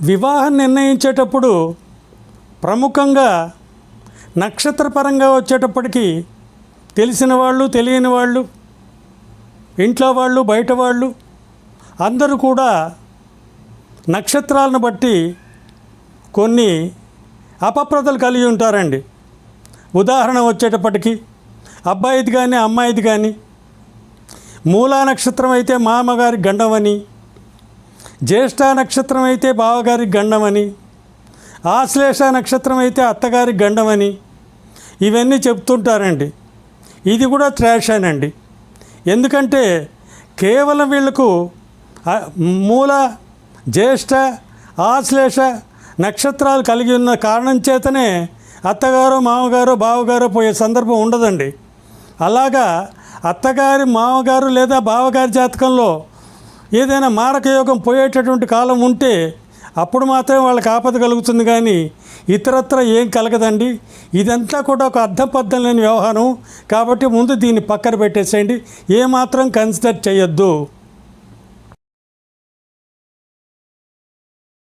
వివాహం నిర్ణయించేటప్పుడు ప్రముఖంగా నక్షత్రపరంగా వచ్చేటప్పటికి తెలిసిన వాళ్ళు తెలియని వాళ్ళు ఇంట్లో వాళ్ళు బయట వాళ్ళు అందరూ కూడా నక్షత్రాలను బట్టి కొన్ని అపప్రదలు కలిగి ఉంటారండి. ఉదాహరణ వచ్చేటప్పటికి అబ్బాయిది కానీ అమ్మాయిది కానీ మూలా నక్షత్రం అయితే మామగారి గండమని జ్యేష్ఠ నక్షత్రం అయితే బావగారికి గండమని ఆశ్లేష నక్షత్రం అయితే అత్తగారి గండమని ఇవన్నీ చెప్తుంటారండి. ఇది కూడా ట్రాషేనండి ఎందుకంటే కేవలం వీళ్ళకు మూల జ్యేష్ఠ ఆశ్లేష నక్షత్రాలు కలిగి ఉన్న కారణం చేతనే అత్తగారు మామగారు బావగారు పోయే సందర్భం ఉండదండి. అలాగా అత్తగారి మామగారు లేదా బావగారి జాతకంలో ఏదైనా మారక యోగం పోయేటటువంటి కాలం ఉంటే అప్పుడు మాత్రమే వాళ్ళకి ఆపద కలుగుతుంది కానీ ఇతరత్ర ఏం కలగదండి. ఇదంతా కూడా ఒక అర్థపద్ధం లేని వ్యవహారం. కాబట్టి ముందు దీన్ని పక్కన పెట్టేసేయండి. ఏమాత్రం కన్సిడర్ చేయొద్దు.